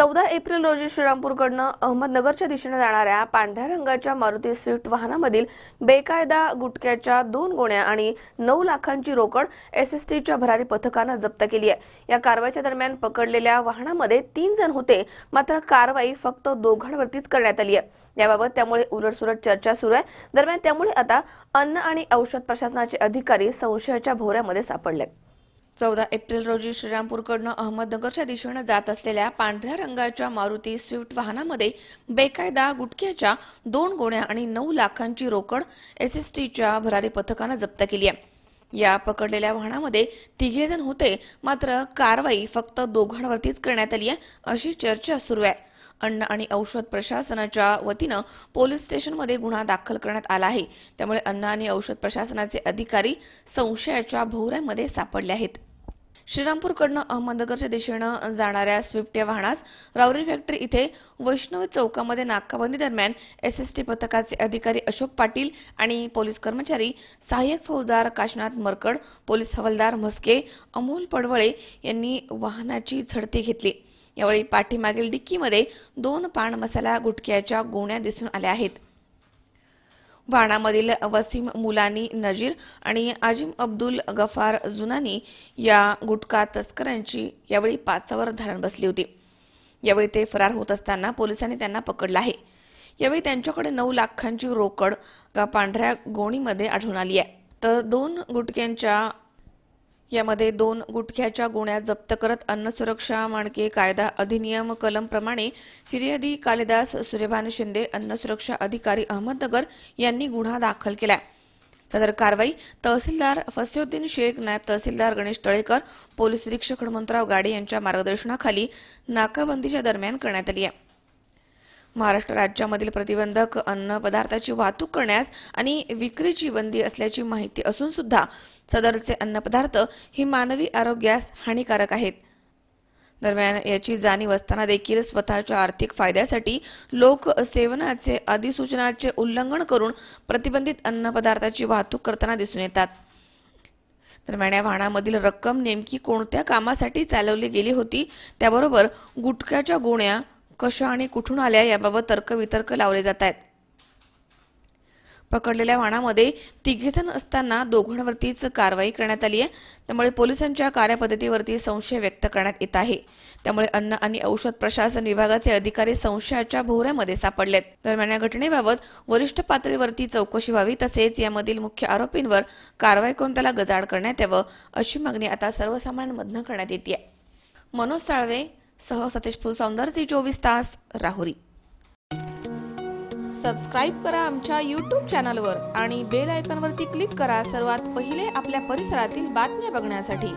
चौदा एप्रिल रोजी श्रीरामपूरकडनं अहमदनगरच्या दिशेने जाणाऱ्या पांढऱ्या रंगाच्या मारुती स्विफ्ट वाहनामधील बेकायदा गुटख्याच्या दोन गोण्या आणि नऊ लाखांची रोकड एस एस टीच्या भरारी पथकानं जप्त केली आहे. या कारवाईच्या दरम्यान पकडलेल्या वाहनामध्ये तीन जण होते मात्र कारवाई फक्त दोघांवरतीच करण्यात आली आहे. याबाबत त्यामुळे उलटसुलट चर्चा सुरू आहे. दरम्यान त्यामुळे आता अन्न आणि औषध प्रशासनाचे अधिकारी संशयाच्या भोवऱ्यामध्ये सापडले चौदा एप्रिल रोजी श्रीरामपूरकडनं अहमदनगरच्या दिशेनं जात असलेल्या पांढऱ्या रंगाच्या मारुती स्विफ्ट वाहनामध्ये बेकायदा गुटख्याच्या दोन गोण्या आणि नऊ लाखांची रोकड एस एस टीच्या भरारी पथकानं जप्त केली आहे. या पकडलेल्या वाहनामध्ये तिघे जण होते मात्र कारवाई फक्त दोघांवरतीच करण्यात आली आहे अशी चर्चा सुरू आहे. अन्न आणि औषध प्रशासनाच्या वतीनं पोलीस स्टेशनमध्ये गुन्हा दाखल करण्यात आला आहे. त्यामुळे अन्न आणि औषध प्रशासनाचे अधिकारी संशयाच्या भोवऱ्यामध्ये सापडले आहेत. श्रीरामपूरकडनं अहमदनगरच्या दिशेनं जाणाऱ्या स्विफ्ट या वाहनास रावरी फॅक्टरी इथे वैष्णव चौकामध्ये नाकाबंदी दरम्यान एस एस टी पथकाचे अधिकारी अशोक पाटील आणि पोलीस कर्मचारी सहाय्यक फौजदार काशनाथ मरकड पोलीस हवालदार म्हस्के अमोल पडवळे यांनी वाहनाची झडती घेतली. यावेळी पाठीमागील डिक्कीमध्ये दोन पान मसाला गुटख्याच्या गोण्या दिसून आल्या आहेत. वाणामधील वसीम मुलानी नजीर आणि आजिम अब्दुल गफार जुनानी या गुटखा तस्करांची यावेळी पाचावर धारण बसली होती. यावेळी ते फरार होत असताना पोलिसांनी त्यांना पकडलं आहे. यावेळी त्यांच्याकडे नऊ लाखांची रोकड पांढऱ्या गोणीमध्ये आढळून आली आहे. तर दोन गुटक्यांच्या यामध्ये दोन गुटख्याच्या गोण्या जप्त करत अन्न सुरक्षा मानके कायदा अधिनियम कलमप्रमाणे फिर्यादी कालिदास सूर्यभान शिंदे अन्न सुरक्षा अधिकारी अहमदनगर यांनी गुन्हा दाखल केला. सदर कारवाई तहसीलदार फसिउद्दीन शेख नायब तहसीलदार गणेश तळेकर पोलीस निरीक्षक हनुमंतराव गाडे यांच्या मार्गदर्शनाखाली नाकाबंदीच्या दरम्यान करण्यात आली आहे. महाराष्ट्र राज्यामधील प्रतिबंधक अन्न पदार्थाची वाहतूक करण्यास आणि विक्रीची बंदी असल्याची माहिती असून सुद्धा सदरचे अन्नपदार्थ ही मानवी आरोग्यास हानिकारक आहेत. दरम्यान याची जाणीव असताना देखील स्वतःच्या आर्थिक फायद्यासाठी लोक सेवनाचे अधिसूचनाचे उल्लंघन करून प्रतिबंधित अन्नपदार्थाची वाहतूक करताना दिसून येतात. दरम्यान या वाहनामधील रक्कम नेमकी कोणत्या कामासाठी चालवली गेली होती त्याबरोबर गुटख्याच्या गोण्या कशा आणि कुठून आल्या याबाबत तर्कवितर्क लावले जात आहेत. पकडलेल्या वाहनामध्ये तिघेजण असताना दोघांवरतीच कारवाई करण्यात आली आहे. त्यामुळे पोलिसांच्या कार्यपद्धतीवरती संशय व्यक्त करण्यात येत आहे. त्यामुळे अन्न आणि औषध प्रशासन विभागाचे अधिकारी संशयाच्या भोवऱ्यामध्ये सापडलेत. दरम्यान या घटनेबाबत वरिष्ठ पातळीवरती चौकशी व्हावी तसेच यामधील मुख्य आरोपींवर कारवाई करून त्याला गजाड करण्यात यावं अशी मागणी आता सर्वसामान्यांमधनं करण्यात येते मनोज साळवे सह सतीश फुल सौंदर्य चोवीस तास राहुरी. सबस्क्राईब करा आमच्या यूट्यूब चॅनलवर आणि बेल आयकॉनवरती क्लिक करा सर्वात पहिले आपल्या परिसरातील बातम्या बघण्यासाठी.